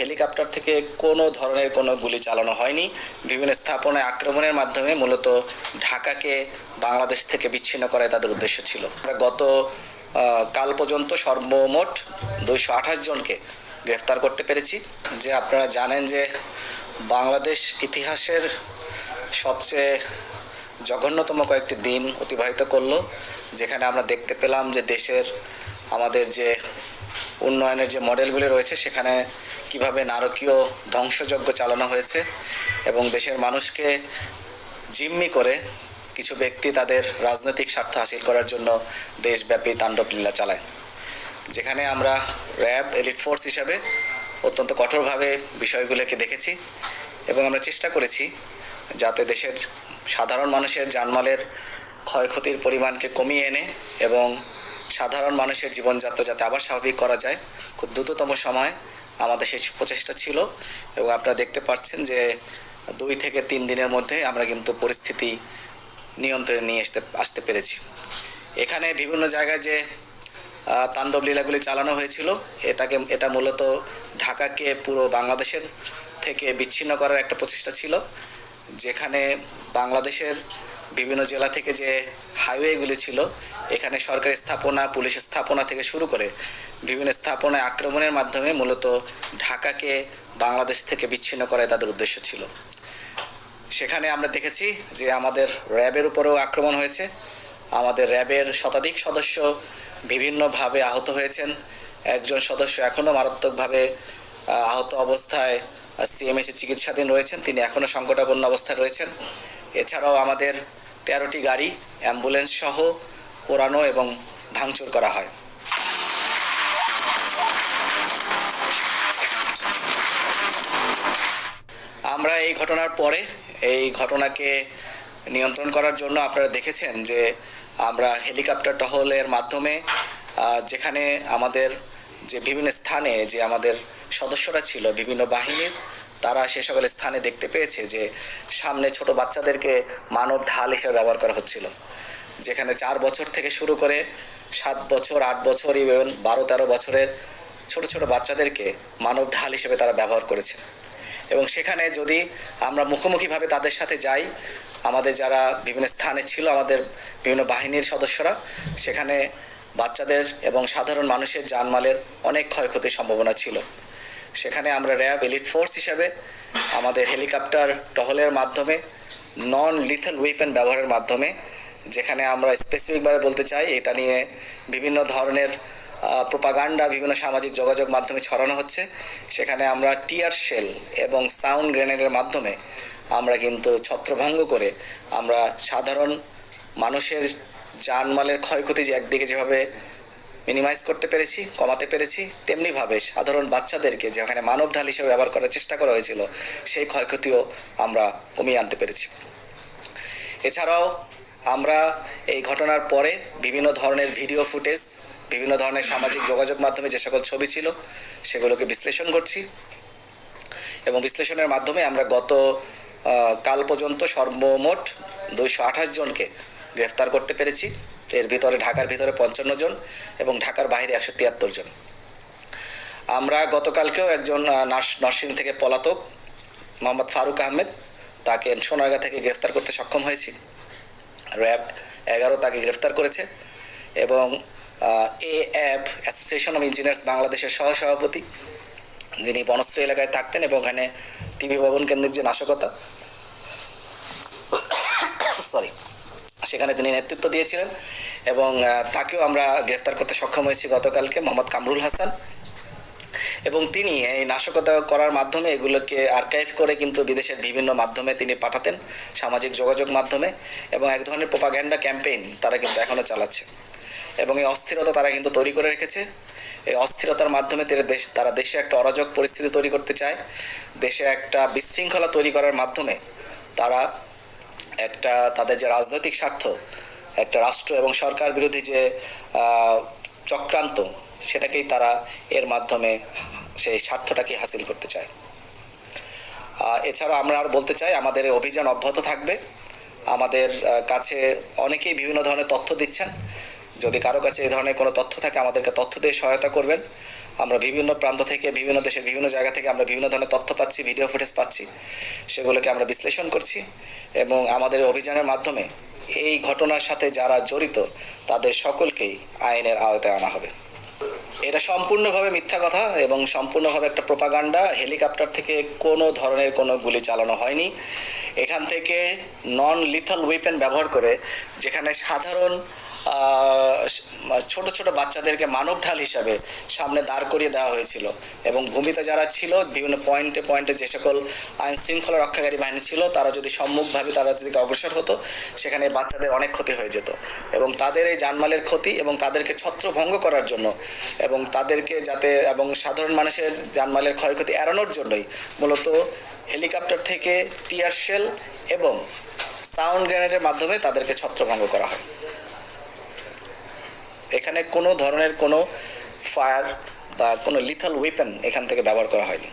Helicopter থেকে কোনো ধরনের কোনো গুলি চালানো হয়নি। বিভিন্ন স্থাপনায় আক্রমণের মাধ্যমে মূলত ঢাকাকে বাংলাদেশ থেকে বিচ্ছিন্ন করাই তাদের উদ্দেশ্য ছিল। গত কাল পর্যন্ত সর্বমোট দুইশো আঠাশ জনকে গ্রেফতার করতে পেরেছি। যে আপনারা জানেন যে বাংলাদেশ ইতিহাসের সবচেয়ে জঘন্যতম কয়েকটি দিন অতিবাহিত করল, যেখানে আমরা দেখতে পেলাম যে দেশের আমাদের যে উন্নয়নের যে মডেলগুলি রয়েছে, সেখানে কীভাবে নারকীয় ধ্বংসযজ্ঞ চালানো হয়েছে এবং দেশের মানুষকে জিম্মি করে কিছু ব্যক্তি তাদের রাজনৈতিক স্বার্থ হাসিল করার জন্য দেশব্যাপী তাণ্ডব লীলা চালায়। যেখানে আমরা র্যাব, এলিট ফোর্স হিসাবে অত্যন্ত কঠোরভাবে বিষয়গুলোকে দেখেছি এবং আমরা চেষ্টা করেছি যাতে দেশের সাধারণ মানুষের জানমালের ক্ষয়ক্ষতির পরিমাণকে কমিয়ে এনে এবং সাধারণ মানুষের জীবনযাত্রা যাতে আবার স্বাভাবিক করা যায়, খুব দ্রুততম সময় আমাদের সেই প্রচেষ্টা ছিল এবং আপনারা দেখতে পাচ্ছেন যে দুই থেকে তিন দিনের মধ্যে আমরা কিন্তু পরিস্থিতি নিয়ন্ত্রণে নিয়ে আসতে আসতে পেরেছি। এখানে বিভিন্ন জায়গায় যে তাণ্ডব লীলাগুলি চালানো হয়েছিল, এটাকে, এটা মূলত ঢাকাকে পুরো বাংলাদেশের থেকে বিচ্ছিন্ন করার একটা প্রচেষ্টা ছিল, যেখানে বাংলাদেশের বিভিন্ন জেলা থেকে যে হাইওয়েগুলি ছিল, এখানে সরকারি স্থাপনা, পুলিশ স্থাপনা থেকে শুরু করে বিভিন্ন স্থাপনায় আক্রমণের মাধ্যমে মূলত ঢাকাকে বাংলাদেশ থেকে বিচ্ছিন্ন করাই তাদের উদ্দেশ্য ছিল। সেখানে আমরা দেখেছি যে আমাদের র্যাবের উপরেও আক্রমণ হয়েছে। আমাদের র্যাবের শতাধিক সদস্য বিভিন্নভাবে আহত হয়েছেন। একজন সদস্য এখনও মারাত্মকভাবে আহত অবস্থায় সিএমএসে চিকিৎসাধীন রয়েছেন। তিনি এখনও সংকটাপন্ন অবস্থায় রয়েছেন। এছাড়াও আমাদের তেরোটি গাড়ি, অ্যাম্বুলেন্স সহ পোড়ানো এবং ভাঙচুর করা হয়। আমরা এই ঘটনার পরে, এই ঘটনাকে নিয়ন্ত্রণ করার জন্য আপনারা দেখেছেন যে আমরা হেলিকপ্টার টহলের মাধ্যমে যেখানে আমাদের যে বিভিন্ন স্থানে যে আমাদের সদস্যরা ছিল, বিভিন্ন বাহিনীর তারা সে সকল স্থানে দেখতে পেয়েছে যে সামনে ছোট বাচ্চাদেরকে মানব ঢাল হিসেবে ব্যবহার করা হচ্ছিল। যেখানে চার বছর থেকে শুরু করে সাত বছর, আট বছর ইভেন বারো, তেরো বছরের ছোট ছোট বাচ্চাদেরকে মানব ঢাল হিসেবে তারা ব্যবহার করেছে। এবং সেখানে যদি আমরা মুখোমুখিভাবে তাদের সাথে যাই, আমাদের যারা বিভিন্ন স্থানে ছিল, আমাদের বিভিন্ন বাহিনীর সদস্যরা, সেখানে বাচ্চাদের এবং সাধারণ মানুষের জানমালের অনেক ক্ষয়ক্ষতির সম্ভাবনা ছিল। সেখানে আমরা র্যাব এলিট ফোর্স হিসাবে আমাদের হেলিকপ্টার টহলের মাধ্যমে, নন লিথাল উইপেন ব্যবহারের মাধ্যমে, যেখানে আমরা স্পেসিফিকভাবে বলতে চাই, এটা নিয়ে বিভিন্ন ধরনের প্রোপাগান্ডা বিভিন্ন সামাজিক যোগাযোগ মাধ্যমে ছড়ানো হচ্ছে। সেখানে আমরা টিয়ার শেল এবং সাউন্ড গ্রেনেডের মাধ্যমে আমরা কিন্তু ছত্রভঙ্গ করে আমরা সাধারণ মানুষের জানমালের ক্ষয়ক্ষতি যে একদিকে যেভাবে মিনিমাইজ করতে পেরেছি, কমাতে পেরেছি। তেমনিভাবে সাধারণ বাচ্চাদেরকে যেখানে মানব ঢাল হিসেবে ব্যবহার করার চেষ্টা করা হয়েছিল, সেই ক্ষয়ক্ষতিও আমরা কমিয়ে আনতে পেরেছি। এছাড়াও আমরা এই ঘটনার পরে বিভিন্ন ধরনের ভিডিও ফুটেজ, বিভিন্ন ধরনের সামাজিক যোগাযোগ মাধ্যমে যে সকল ছবি ছিল, সেগুলোকে বিশ্লেষণ করছি। এবং বিশ্লেষণের মাধ্যমে আমরা গত কাল পর্যন্ত সর্বমোট দুইশো আঠাশ জনকে গ্রেফতার করতে পেরেছি। এর ভিতরে ঢাকার ভিতরে পঞ্চান্ন জন এবং ঢাকার বাইরে একশো তিয়াত্তর জন। আমরা গতকালকেও একজন নার্স, নরসিং থেকে পলাতক, মোহাম্মদ ফারুক আহমেদ, তাকে সোনারগাঁ থেকে গ্রেফতার করতে সক্ষম হয়েছি। র্যাব এগারো তাকে গ্রেফতার করেছে এবং এ অ্যাব অ্যাসোসিয়েশন অফ ইঞ্জিনিয়ার্স বাংলাদেশের সহসভাপতি, যিনি বনশ্রী এলাকায় থাকতেন এবং ওখানে টিভি ভবন কেন্দ্রিক যে নাশকতা সরি সেখানে তিনি নেতৃত্ব দিয়েছিলেন এবং তাকেও আমরা গ্রেফতার করতে সক্ষম হয়েছি গতকালকে, মোহাম্মদ কামরুল হাসান। এবং তিনি এই নাশকতা করার মাধ্যমে এগুলোকে আর্কাইভ করে কিন্তু বিদেশের বিভিন্ন মাধ্যমে তিনি পাঠাতেন, সামাজিক যোগাযোগ মাধ্যমে, এবং এক ধরনের প্রোপাগ্যান্ডা ক্যাম্পেইন তারা কিন্তু এখনও চালাচ্ছে। এবং এই অস্থিরতা তারা কিন্তু তৈরি করে রেখেছে। এই অস্থিরতার মাধ্যমে তারা দেশ, তারা দেশে একটা অরাজক পরিস্থিতি তৈরি করতে চায়, দেশে একটা বিশৃঙ্খলা তৈরি করার মাধ্যমে তারা একটা তাদের যে রাজনৈতিক স্বার্থ, একটা রাষ্ট্র এবং সরকার বিরোধী যে চক্রান্ত, সেটাকেই তারা এর মাধ্যমে সেই স্বার্থটাকে হাসিল করতে চায়। এছাড়া আমরা আর বলতে চাই, আমাদের অভিযান অব্যাহত থাকবে। আমাদের কাছে অনেকেই বিভিন্ন ধরনের তথ্য দিচ্ছেন। যদি কারও কাছে এই ধরনের কোনো তথ্য থাকে, আমাদেরকে তথ্য দিয়ে সহায়তা করবেন। আমরা বিভিন্ন প্রান্ত থেকে, বিভিন্ন দেশের বিভিন্ন জায়গা থেকে আমরা বিভিন্ন ধরনের তথ্য পাচ্ছি ভিডিও ফুটেজ পাচ্ছি। সেগুলোকে আমরা বিশ্লেষণ করছি এবং আমাদের অভিযানের মাধ্যমে এই ঘটনার সাথে যারা জড়িত, তাদের সকলকেই আইনের আওতায় আনা হবে। এটা সম্পূর্ণভাবে মিথ্যা কথা এবং সম্পূর্ণভাবে একটা প্রোপাগান্ডা হেলিকপ্টার থেকে কোনো ধরনের কোনো গুলি চালানো হয়নি। এখান থেকে নন লিথাল ওয়েপেন ব্যবহার করে যেখানে সাধারণ ছোট ছোট বাচ্চাদেরকে মানব ঢাল হিসাবে সামনে দাঁড় করিয়ে দেওয়া হয়েছিল এবং ভূমিতে যারা ছিল, বিভিন্ন পয়েন্টে পয়েন্টে যে সকল আইন শৃঙ্খলা রক্ষাকারী বাহিনী ছিল, তারা যদি সম্মুখভাবে তারা যদি অগ্রসর হতো, সেখানে বাচ্চাদের অনেক ক্ষতি হয়ে যেত। এবং তাদের এই জানমালের ক্ষতি এবং তাদেরকে ছত্রভঙ্গ করার জন্য এবং তাদেরকে যাতে, এবং সাধারণ মানুষের জানমালের ক্ষয়ক্ষতি এড়ানোর জন্যই মূলত হেলিকপ্টার থেকে টিয়ার শেল এবং সাউন্ড গ্রেনেডের মাধ্যমে তাদেরকে ছত্রভঙ্গ করা হয়। এখানে কোনো ধরনের কোনো ফায়ার বা কোনো লিথাল ওয়েপেন এখান থেকে ব্যবহার করা হয়নি।